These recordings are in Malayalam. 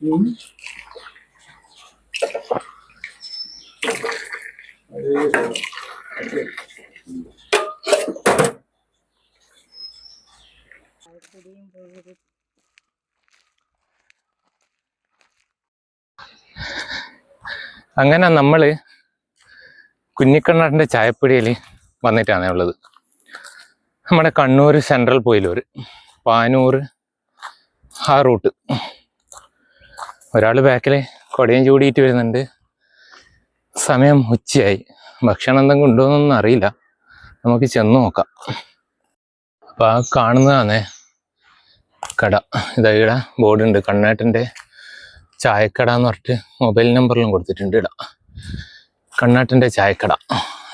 bốn Đấy, അങ്ങനെ നമ്മൾ കുഞ്ഞിക്കണ്ണാട്ടിന്റെ ചായപ്പൊടിയിൽ വന്നിട്ടാണ് ഉള്ളത്. നമ്മുടെ കണ്ണൂർ സെൻട്രൽ പോയിലൂർ പാനൂർ ആ റൂട്ട്. ഒരാൾ ബാക്കിൽ കൊടയും ചൂടിയിട്ട് വരുന്നുണ്ട്. സമയം ഉച്ചയായി. ഭക്ഷണം എന്തെങ്കിലും ഉണ്ടോയെന്നൊന്നും അറിയില്ല. നമുക്ക് ചെന്ന് നോക്കാം. അപ്പോൾ ആ കാണുന്നതാണേ കട. ഇതാ ബോർഡുണ്ട്. കണ്ണാട്ടിന്റെ ചായക്കട എന്ന് പറഞ്ഞിട്ട് മൊബൈൽ നമ്പറിലും കൊടുത്തിട്ടുണ്ട് ഇടാ. കണ്ണാട്ടിന്റെ ചായക്കട.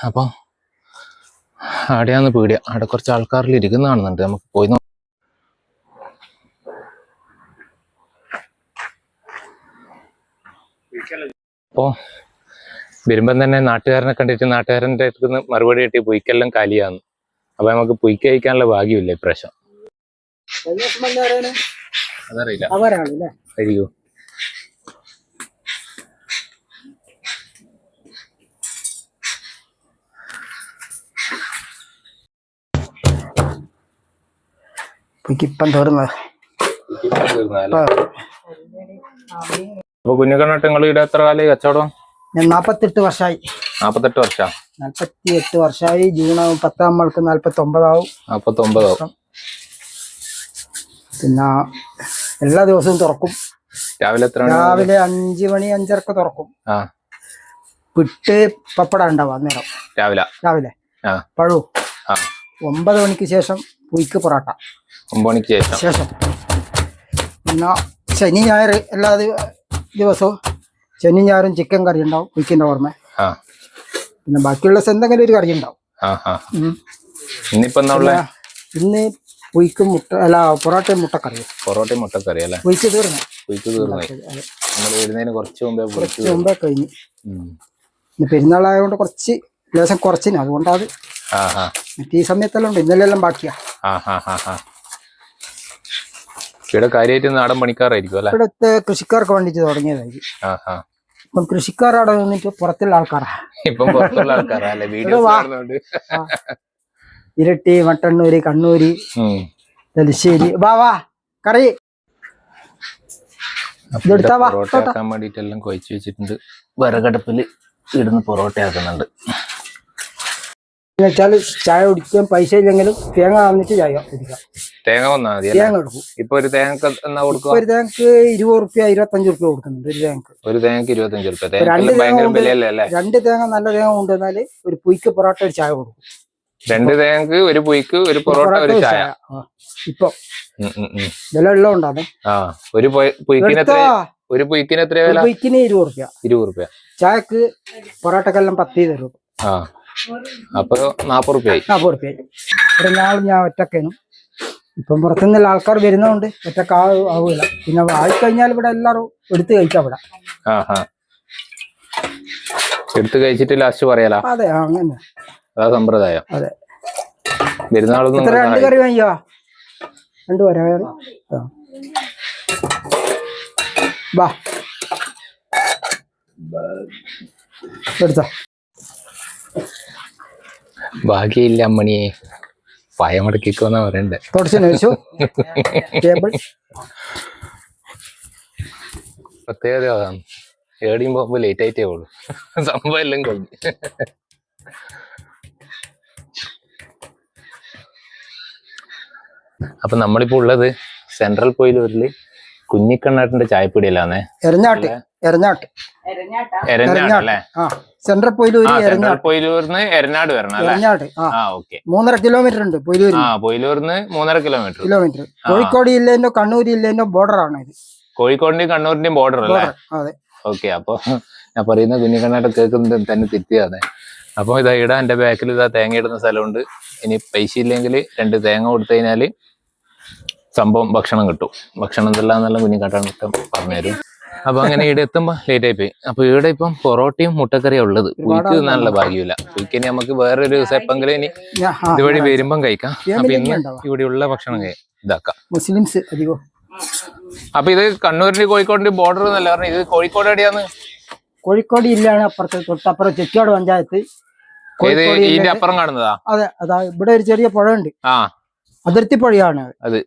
അപ്പോൾ അവിടെയാന്ന് പീടിയ. അവിടെ കുറച്ച് ആൾക്കാരിൽ ഇരിക്കുന്ന കാണുന്നുണ്ട് നമുക്ക് പോയി നോ- അപ്പോ വരുമ്പം തന്നെ നാട്ടുകാരനെ കണ്ടിട്ട് നാട്ടുകാരന്റെ അടുത്ത് മറുപടി കിട്ടി പൊയ്ക്കെല്ലാം കാലിയാന്ന്. അപ്പൊ നമുക്ക് പൊയ്ക്ക് കഴിക്കാനുള്ള ഭാഗ്യമില്ല ഇപ്രാവശ്യം. അതറിയില്ല. അവരാണല്ലേ ഇപ്പം തീർന്നത് അപ്പൊ കുഞ്ഞുകണ്ണട്ട് നിങ്ങൾ ഇവിടെ എത്ര കാലം കച്ചവടം? ഞാൻ നാപ്പത്തെട്ട് വർഷമായി നാപ്പത്തെട്ട് വർഷം? നാൽപ്പത്തി എട്ട് വർഷമായി ജൂൺ പത്താം മണിക്ക് നാൽപ്പത്തി ഒമ്പതാവും നാപ്പത്തൊമ്പതോ പിന്നെ എല്ലാ ദിവസവും തുറക്കും. രാവിലെ എത്ര രാവിലെ അഞ്ചു മണി അഞ്ചരക്ക് തുറക്കും. ആ. പിട്ട് പപ്പട ഉണ്ടാവും അന്നേരം. രാവിലെ? രാവിലെ. പഴു. ഒമ്പത് മണിക്ക് ശേഷം പുയ്ക്ക് പൊറോട്ട. ഒമ്പണിക്ക് ശേഷം. ശേഷം. പിന്നെ ശനി ഞായർ എല്ലാ ദിവസവും ശനി ഞായറും ചിക്കൻ കറി ഉണ്ടാവും പുയ്ക്കിന്റെ ഓർമ്മ പിന്നെ ബാക്കിയുള്ള എന്തെങ്കിലും ഒരു കറി ഉണ്ടാവും. ഇന്നിപ്പോ ഇന്ന് പുയ്ക്കും മുട്ട അല്ല പൊറോട്ടയും മുട്ടക്കറി പൊറോട്ടയും മുട്ടക്കറി അല്ലേ? പുയ്ക്ക് തീർന്നു. പൊയ്ക്ക് തീർന്നായി അതെ. നമ്മൾ വരുന്നതിന് കുറച്ച് മുമ്പേ കുറച്ച് മുമ്പേ കഴിഞ്ഞു. ഉം. പെരുന്നാളായതുകൊണ്ട് കുറച്ച് ലേശം കുറച്ചിന്. അതുകൊണ്ടാണ് ഈ സമയത്തെല്ലാം ഉണ്ട്. ഇന്നലെ എല്ലാം ബാക്കിയാ ഇവിടെ കാര്യമായിട്ട് നാടൻ പണിക്കാരായിരിക്കും അല്ലെ? ഇവിടുത്തെ കൃഷിക്കാർക്ക് വേണ്ടിട്ട് തുടങ്ങിയതായിരിക്കും. ഇപ്പം കൃഷിക്കാർ അവിടെ നിന്നിട്ട് പുറത്തുള്ള ആൾക്കാരാ. ഇപ്പം പുറത്തുള്ള ആൾക്കാരാ അല്ലെ. ഇരട്ടി മട്ടന്നൂര് കണ്ണൂര്. തലശ്ശേരി. വാ വാ. കറി. പൊറോട്ട. ആക്കാൻ വേണ്ടിട്ടെല്ലാം കുഴച്ച് വെച്ചിട്ടുണ്ട്. വിറകടുപ്പിൽ ഇടുന്ന് പൊറോട്ട ആക്കുന്നുണ്ട് വെച്ചാൽ ചായ കുടിക്കാൻ പൈസ ഇല്ലെങ്കിലും തേങ്ങ വന്നിട്ട് ചായ കുടിക്കാം തേങ്ങ വന്നാ മതി തേങ്ങ എടുക്കും ഇപ്പൊ ഒരു തേങ്ങക്ക് എന്നാ കൊടുക്കും ഒരു തേങ്ങക്ക് ഇരുപത് റുപ്യ ഇരുപത്തഞ്ച് റുപ്യ കൊടുക്കുന്നുണ്ട് ഒരു തേങ്ങക്ക്. ഒരു തേങ്ങക്ക് ഇരുപത്തഞ്ച് റുപ്യ. രണ്ട് തേങ്ങ രണ്ട് തേങ്ങ നല്ല തേങ്ങ കൊണ്ടുവന്നാൽ ഒരു പുയ്ക്ക് പൊറോട്ട ഒരു ചായ കൊടുക്കും. രണ്ട് തേങ്ങക്ക് ഒരു പുയ്ക്ക് ഒരു പൊറോട്ട ഒരു ചായ. ഇപ്പൊ. ഉം, ഉം, ഉം. ആ ഒരു പൊയ്- പുയ്ക്കിന് എത്ര ഒരു പുയ്ക്കിന് എത്ര വില? പുയ്ക്കിന് ഇരുപത് റുപ്യ. ഇരുപത് റുപ്യ. ചായക്ക് പൊറോട്ടക്കെല്ലാം പത്ത് തരും. ആ. അപ്പൊ നാപ്പത് റുപ്യായി നാപ്പത് റുപ്യായി റുപ്യ ഇവിടെ ഞാൻ ഒറ്റക്കേനും. ഇപ്പം പുറത്തുനിന്നുള്ള ആൾക്കാർ വരുന്നതുകൊണ്ട് ഒറ്റയ്ക്ക് ആവൂല. പിന്നെ ആയിക്കഴിഞ്ഞാൽ ഇവിടെ എല്ലാവരും എടുത്തു കഴിക്കാം ഇവിടെ എടുത്ത് കഴിച്ചിട്ട് ലാസ്റ്റ് പറയാലോ? അതെ അങ്ങനെ. അതാ സമ്പ്രദായം. അതെ. പെരുന്നാളൊന്നും ഇത്ര രണ്ട് കറി വാങ്ങിയോ? രണ്ട് വരാ വാ എടുത്തോ. ഭാഗ്യയില്ല അമ്മണിയെ പയമടക്കിക്കോന്നാ പറയണ്ടേ? തുടച്ചിന് വെച്ചു ടേബിൾ പ്രത്യേകത അതാണ് ഏടിയും പോകുമ്പോ ലേറ്റ് ആയിട്ടേ ഉള്ളൂ. സംഭവം എല്ലാം കഴിഞ്ഞു. അപ്പൊ നമ്മളിപ്പോ ഉള്ളത് സെൻട്രൽ പോയിലൂരിൽ കുഞ്ഞിക്കണ്ണാട്ടിന്റെ ചായപ്പൊടിയല്ലാന്നേ എരഞ്ഞാട്ട് എരഞ്ഞാട്ട്. എരഞ്ഞാട്ടല്ലേ ആ. സെൻട്രൽ പൊയിലൂര് സെൻട്രൽ എരനാട് വരണം എരഞ്ഞാട്ട് ആ. ഓക്കെ. മൂന്നര കിലോമീറ്റർ ഉണ്ട് പൊയിലൂര് ആ മൂന്നര കിലോമീറ്റർ. കിലോമീറ്റർ. കോഴിക്കോട് ജില്ലേന്റെ കണ്ണൂർ ജില്ലേന്റെ ബോർഡർ ആണ് ഇത്. കോഴിക്കോടിന്റെയും കണ്ണൂരിന്റെയും ബോർഡർ അല്ലേ? അതെ. ഓക്കെ അപ്പൊ ഞാൻ പറയുന്ന കുഞ്ഞിക്കണ്ണാട്ട് കേൾക്കുന്നത് തന്നെ തിരിച്ചതാണ് അപ്പൊ ഇതാ ഇടാ എന്റെ ബാക്കിൽ ഇതാ തേങ്ങ ഇടുന്ന സ്ഥലമുണ്ട്. ഇനി പൈസ ഇല്ലെങ്കിൽ രണ്ട് തേങ്ങ കൊടുത്തു കഴിഞ്ഞാൽ സംഭവം ഭക്ഷണം കിട്ടും. ഭക്ഷണം എന്തെല്ലാം നല്ല കുഞ്ഞിക്കാട്ടാണ് പറഞ്ഞുതരും. അപ്പൊ അങ്ങനെ ഇവിടെ എത്തുമ്പോ ലേറ്റ് ആയി പോയി. അപ്പൊ ഇവിടെ ഇപ്പം പൊറോട്ടയും മുട്ടക്കറിയും ഉള്ളത്. പുലിക്ക് നല്ല ഭാഗ്യമില്ല. പുലിക്ക് ഇനി നമുക്ക് വേറൊരു ദിവസം എപ്പെങ്കിലും ഇനി ഇതുവഴി വരുമ്പം കഴിക്കാം. അപ്പൊ ഇന്ന് ഇവിടെ ഇവിടെയുള്ള ഭക്ഷണം ഇതാക്കാം. മുസ്ലിംസ് അധികം? അപ്പൊ ഇത് കണ്ണൂരിന്റെ കോഴിക്കോടിന്റെ ബോർഡർ എന്നല്ല പറഞ്ഞു ഇത് കോഴിക്കോട് എവിടെയാന്ന്? കോഴിക്കോട് ഇല്ലാണ് അപ്പുറത്ത് തൊട്ടപ്പുറം ചെക്കിയോട് പഞ്ചായത്ത്. ഇതിന്റെ അപ്പുറം കാണുന്നതാ? അതെ അതാ ഇവിടെ ഒരു ചെറിയ പുഴ ആ. അതിർത്തി പുഴയാണ്. അത്.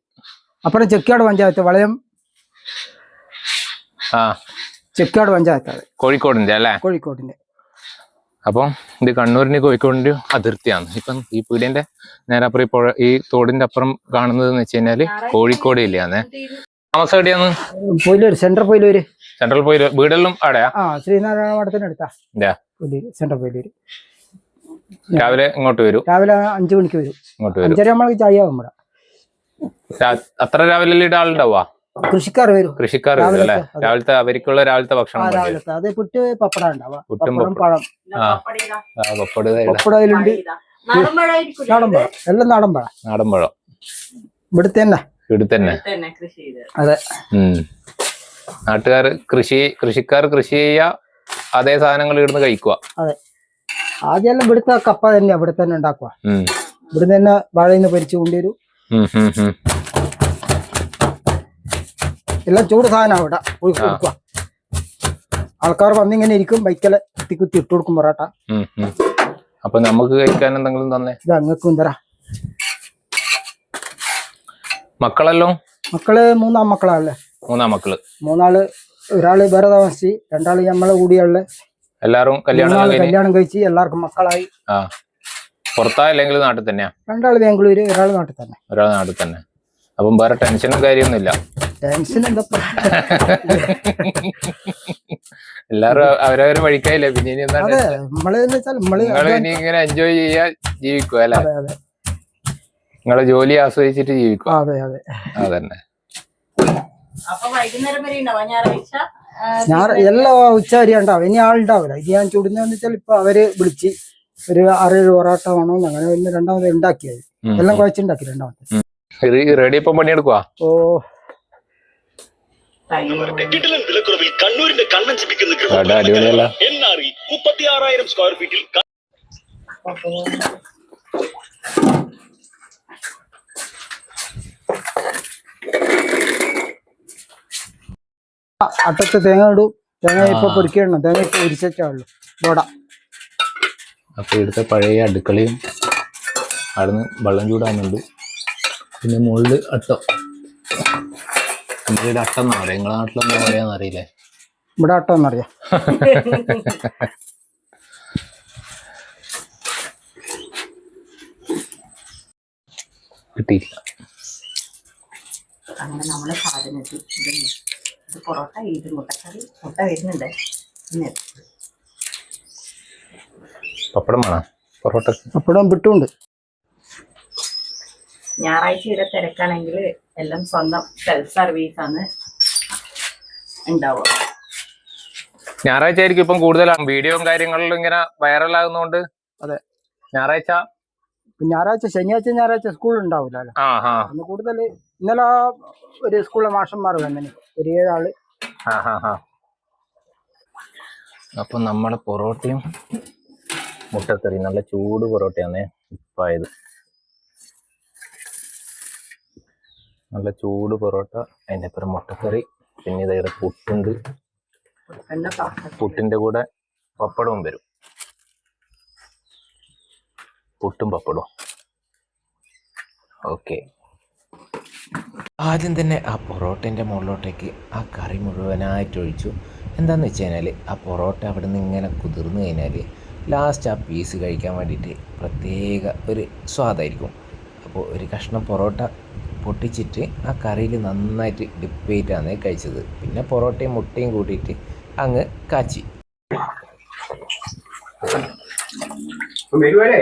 അപ്പുറം ചെക്കിയോട് പഞ്ചായത്ത് വളയം. ആ. പഞ്ചായത്താണ് പഞ്ചായത്ത് അത്. കോഴിക്കോടിന്റെ അല്ലേ? കോഴിക്കോടിന്റെ. അപ്പം ഇത് കണ്ണൂരിന്റെ കോഴിക്കോടിന്റെ അതിർത്തിയാണ്. ഇപ്പം ഈ പീടിയന്റെ നേരെ അപ്പുറം ഇപ്പോൾ ഈ തോടിന്റെ അപ്പുറം കാണുന്നത് എന്ന് വെച്ച് കഴിഞ്ഞാൽ കോഴിക്കോട് ജില്ലയാന്നേ. താമസം എവിടെയാന്ന് പോയില്ലൂര് സെൻട്രൽ പോയിലൂര് സെൻട്രൽ പോയി വീടെല്ലാം അവിടെയാ ആ ശ്രീനാരായണ മഠത്തിന് അടുത്താ സെൻട്രൽ പോയിലൂര് രാവിലെ ഇങ്ങോട്ട് വരും. രാവിലെ അഞ്ചു മണിക്ക് വരും. ഇങ്ങോട്ട് വരും. അഞ്ചര ചായ അത്ര രാവിലെ ഇടാളുണ്ടാവുക ആളുണ്ടാവുക കൃഷിക്കാർ വരും. കൃഷിക്കാർ വരും അല്ലേ? രാവിലത്തെ, അവർക്കുള്ള രാവിലത്തെ ഭക്ഷണം. രാവിലത്തെ. അത് പുട്ട് പപ്പട ഉണ്ടാവാം പുട്ടും പപ്പടം പഴം. പപ്പട അതിലുണ്ട്. നാടൻപഴം എല്ലാം നാടൻപഴ നാടൻപഴം നാടൻ ഇവിടുത്തെ തന്നെ ഇവിടുത്തെ തന്നെ അതെ. നാട്ടുകാർ കൃഷി കൃഷിക്കാർ കൃഷി ചെയ്യുക അതേ സാധനങ്ങൾ ഇവിടുന്ന് കഴിക്കുക അതെ. ആദ്യമെല്ലാം ഇവിടുത്തെ കപ്പ തന്നെ ഇവിടെ തന്നെ ഉണ്ടാക്കുക ഇവിടുന്ന് തന്നെ വാഴയിൽ നിന്ന് പൊരിച്ചു കൊണ്ടുവരും. എല്ലാം ചൂട് സാധനം ഇവിടെ. പോയി കൊടുക്കുക. ആൾക്കാർ വന്നിങ്ങനെ ഇരിക്കും ബൈക്കലെ കുത്തി കുത്തി ഇട്ട് കൊടുക്കും പൊറോട്ട. അപ്പൊ നമുക്ക് കഴിക്കാൻ എന്തെങ്കിലും തന്നെ? ഇത് അങ്ങക്കും തരാ. മക്കളല്ലോ? മക്കൾ മൂന്നാം മക്കളാണല്ലേ? മൂന്നാം മക്കൾ. മൂന്നാൾ ഒരാൾ വേറെ താമസിച്ച് രണ്ടാൾ നമ്മളെ കൂടിയുള്ള എല്ലാരും കല്യാണം കല്യാണം കഴിച്ച് എല്ലാവർക്കും മക്കളായി. പുറത്താ അല്ലെങ്കിൽ നാട്ടിൽ തന്നെയാ? രണ്ടാൾ ബാംഗ്ലൂര് ഒരാൾ നാട്ടിൽ തന്നെ. ഒരാൾ നാട്ടിൽ തന്നെ. അപ്പം വേറെ ടെൻഷനും കാര്യമൊന്നുമില്ല. ടെൻഷൻ എന്താ? എല്ലാരും അവരവരെ വഴിക്കായില്ലേ? പിന്നെ ഇനി എന്താ അതെ നമ്മൾ എന്ന് വെച്ചാൽ നമ്മൾ നിങ്ങൾ ഇനി ഇങ്ങനെ എൻജോയ് ചെയ്യാ ജീവിക്കുക അല്ലെ? അതെ അതെ. നിങ്ങളെ ജോലി ആസ്വദിച്ചിട്ട് ജീവിക്കുക. അതെ അതെ. അതന്നെ. അപ്പൊ വൈകുന്നേരം വരെ ഉണ്ടാവാ ഞായറാഴ്ച? ആ, ഞാൻ എല്ലാ ഉച്ച വരെ ഉണ്ടാവും ഇനി ആളുണ്ടാവില്ല ഇത് ഞാൻ ചുടുന്നതെന്ന് വെച്ചാൽ ഇപ്പൊ അവർ വിളിച്ച് ഒരു ആറേഴ് പൊറോട്ട വേണോ അങ്ങനെ ഒന്ന് രണ്ടാമത് ഉണ്ടാക്കിയത്. എല്ലാം കുഴച്ചുണ്ടാക്കി രണ്ടാമത്തെ. റെഡി ഇപ്പം പണിയെടുക്കുക ഓ. കിടിലൻ വിലക്കുറവിൽ കണ്ണൂരിന്റെ എൻ ആർ ഇ മുപ്പത്തി ആറായിരം സ്ക്വയർ ഫീറ്റിൽ അട്ടത്ത് തേങ്ങ ഇടും. തേങ്ങ ഇപ്പൊ. പൊരിക്കണം? തേങ്ങ ഇപ്പൊ പൊരിച്ചാ ബോടാ ബോട അപ്പൊ ഇവിടുത്തെ പഴയ അടുക്കളയും അവിടുന്ന് വെള്ളം ചൂടാകുന്നുണ്ട് പിന്നെ മുകളിൽ അട്ടം. നമ്മുടെ ഇവിടെ അട്ടം എന്നാ പറയാ നിങ്ങളെ നാട്ടിലെന്താ പറയാന്ന് അറിയില്ലേ? ഇവിടെ അട്ടം എന്നറിയാം. കിട്ടിയില്ല അങ്ങനെ നമ്മളെ സാധനത്തിൽ ഇത് പൊറോട്ട ഇത് മുട്ടക്കറി മുട്ട വരുന്നുണ്ട്. പപ്പടം വേണം? പൊറോട്ട പപ്പടം വിട്ടുണ്ട് ഞായറാഴ്ച വരെ തിരക്കാണെങ്കിൽ എല്ലാം സ്വന്തം സെൽഫ് സർവീസ് ആണ് ഉണ്ടാവുക. ഞായറാഴ്ച ആയിരിക്കും ഇപ്പം കൂടുതലാണ് വീഡിയോയും കാര്യങ്ങളിലും ഇങ്ങനെ വൈറലാകുന്നോണ്ട് അതെ. ഞായറാഴ്ച? ഞായറാഴ്ച ശനിയാഴ്ച ഞായറാഴ്ച സ്കൂൾ ഉണ്ടാവില്ലല്ലോ ആ ആ. അന്ന് കൂടുതൽ ഇന്നലെ ആ ഒരു സ്കൂളിലെ മാഷന്മാർ വന്നിന്. ഒരു ഏഴാൾ. ആ ആ ആ. അപ്പൊ നമ്മുടെ പൊറോട്ടയും മുട്ടക്കറി നല്ല ചൂട് പൊറോട്ടയാണേ ഇപ്പായത്. നല്ല ചൂട് പൊറോട്ട അതിന്റെ അപ്പുറം മുട്ടക്കറി പിന്നെ ഇതയുടെ പുട്ടുണ്ട്. പുട്ടിന്റെ കൂടെ പപ്പടവും വരും. പുട്ടും പപ്പടവും. ഓക്കെ. ആദ്യം തന്നെ ആ പൊറോട്ടേന്റെ മുകളിലോട്ടേക്ക് ആ കറി മുഴുവനായിട്ട് ഒഴിച്ചു. എന്താണെന്ന് വെച്ച് കഴിഞ്ഞാൽ ആ പൊറോട്ട അവിടെ നിന്ന് ഇങ്ങനെ കുതിർന്നു കഴിഞ്ഞാൽ ലാസ്റ്റ് ആ പീസ് കഴിക്കാൻ വേണ്ടിയിട്ട് പ്രത്യേക ഒരു സ്വാദായിരിക്കും. അപ്പോൾ ഒരു കഷ്ണം പൊറോട്ട പൊട്ടിച്ചിട്ട് ആ കറിയിൽ നന്നായിട്ട് ഡിപ്പ് ചെയ്തിട്ടാണ് കഴിച്ചത്. പിന്നെ പൊറോട്ടയും മുട്ടയും കൂട്ടിയിട്ട് അങ്ങ് കാച്ചി. ഇവിടെ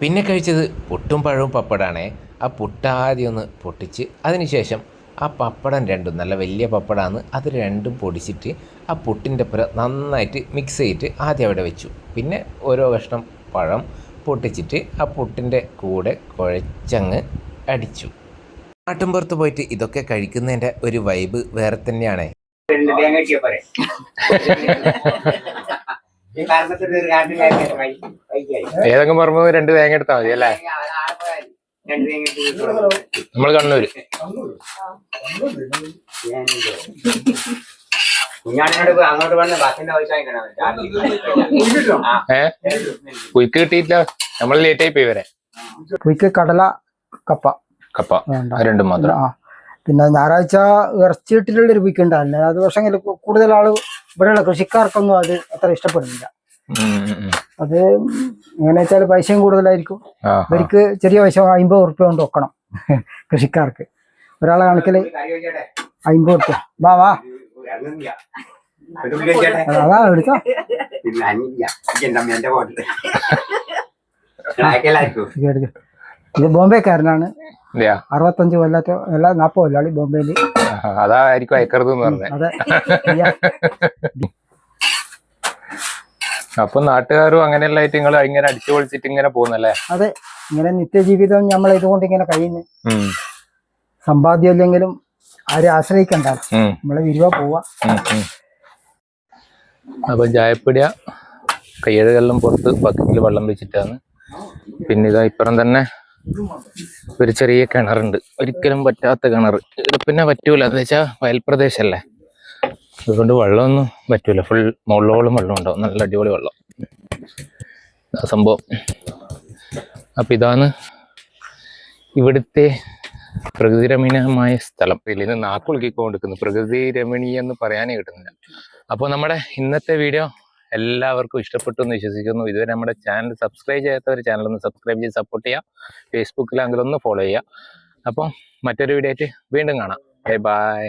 പിന്നെ കഴിച്ചത് പുട്ടും പഴവും പപ്പടാണേ. ആ പുട്ട് ആദ്യം ഒന്ന് പൊട്ടിച്ച് അതിനുശേഷം ആ പപ്പടം രണ്ടും നല്ല വലിയ പപ്പടമാണ് അത് രണ്ടും പൊടിച്ചിട്ട് ആ പുട്ടിന്റെ പുറം നന്നായിട്ട് മിക്സ് ചെയ്തിട്ട് ആദ്യം അവിടെ വെച്ചു. പിന്നെ ഓരോ കഷ്ണം പഴം പൊട്ടിച്ചിട്ട് ആ പുട്ടിന്റെ കൂടെ കുഴച്ചങ്ങ് അടിച്ചു. നാട്ടിൻപുറത്ത് പോയിട്ട് ഇതൊക്കെ കഴിക്കുന്നതിന്റെ ഒരു വൈബ് വേറെ തന്നെയാണ്. ഏതെങ്കിലും പറമ്പ് രണ്ട് തേങ്ങ എടുത്താൽ മതി അല്ലേ? നമ്മൾ കണ്ണൂര്. കുഞ്ഞാണിനോട് പോയി അങ്ങോട്ട് വന്ന് ബസ്സിന്റെ കുയിക്ക് നമ്മൾ ലേറ്റ് ആയി പോയി വരെ പുയ്ക്ക് കടല കപ്പ. കപ്പ. രണ്ടും മാത്രം. ആ. പിന്നെ ഞായറാഴ്ച ഇറച്ചി ഒരു വീക്ക് ഉണ്ടാവില്ല അത് പക്ഷെങ്കിൽ കൂടുതൽ ആൾ ഇവിടെയുള്ള കൃഷിക്കാർക്കൊന്നും അത് അത്ര ഇഷ്ടപ്പെടുന്നില്ല. അത് എങ്ങനെ വെച്ചാൽ പൈസയും കൂടുതലായിരിക്കും. അവർക്ക് ചെറിയ പൈസ അമ്പത് ഉറുപ്പ്യ കൊണ്ട് വെക്കണം. കൃഷിക്കാർക്ക്. ഒരാളെ കണക്കിൽ അമ്പത് ഉറുപ്പ്യ. വാ വാ. ഇറങ്ങുന്നില്ല ഒരു തുള്ളി വെച്ചേട്ടെ അതാ എടുത്തോ. പിന്നെ അന്നില്ല എന്റെ എന്റെ ബോട്ടിൽ അയക്കലായിരിക്കും ഇത് എടുക്ക്. ഇത് ബോംബെക്കാരനാണ്? അറുപത്തഞ്ച് കൊല്ലത്തോ അല്ല നാൽപ്പത് കൊല്ലാളി ബോംബെയിൽ ആഹാ, അതായിരിക്കും അയക്കരുത് എന്ന് പറഞ്ഞത് അതെ. ഇയ്യ. അപ്പൊ നാട്ടുകാരും അങ്ങനെയുള്ള ആയിട്ട് നിങ്ങൾ ഇങ്ങനെ അടിച്ചു പൊളിച്ചിട്ട് ഇങ്ങനെ പോകുന്നല്ലേ? അതെ. ഇങ്ങനെ നിത്യജീവിതം നമ്മൾ ഇതുകൊണ്ട് ഇങ്ങനെ കഴിയുന്നു. ഉം, സമ്പാദ്യം ഇല്ലെങ്കിലും ആരും ആശ്രയിക്കണ്ട. നമ്മൾ വിരുവ പോവാ. അപ്പൊ ചായപ്പിടിയ കയ്യഴുകെല്ലാം പുറത്ത് ബക്കറ്റിൽ വെള്ളം വെച്ചിട്ടാണ്. പിന്നെ ഇതാ ഇപ്പുറം തന്നെ ഒരു ചെറിയ കിണറുണ്ട്. ഒരിക്കലും പറ്റാത്ത കിണർ ഇത് പിന്നെ പറ്റൂല. എന്താ വെച്ചാ വയൽപ്രദേശല്ലേ. അതുകൊണ്ട് വെള്ളമൊന്നും പറ്റൂല. ഫുൾ മുകളിലോളം വെള്ളം ഉണ്ടാവും. നല്ല അടിപൊളി വെള്ളം. ആ സംഭവം. അപ്പൊ ഇതാണ് ഇവിടുത്തെ പ്രകൃതി രമണീയമായ സ്ഥലം ഇതിൽ നിന്ന് നാക്കുളുക്കിക്കൊണ്ടിരിക്കുന്നു. പ്രകൃതി രമണീയം എന്ന് പറയാനേ കിട്ടുന്നില്ല. അപ്പോൾ നമ്മുടെ ഇന്നത്തെ വീഡിയോ എല്ലാവർക്കും ഇഷ്ടപ്പെട്ടു എന്ന് വിശ്വസിക്കുന്നു. ഇതുവരെ നമ്മുടെ ചാനൽ സബ്സ്ക്രൈബ് ചെയ്യാത്തവർ ചാനൽ ഒന്ന് സബ്സ്ക്രൈബ് ചെയ്ത് സപ്പോർട്ട് ചെയ്യുക. ഫേസ്ബുക്കിലാണെങ്കിലും ഒന്ന് ഫോളോ ചെയ്യുക. അപ്പോൾ മറ്റൊരു വീഡിയോ ആയിട്ട് വീണ്ടും കാണാം. Bye bye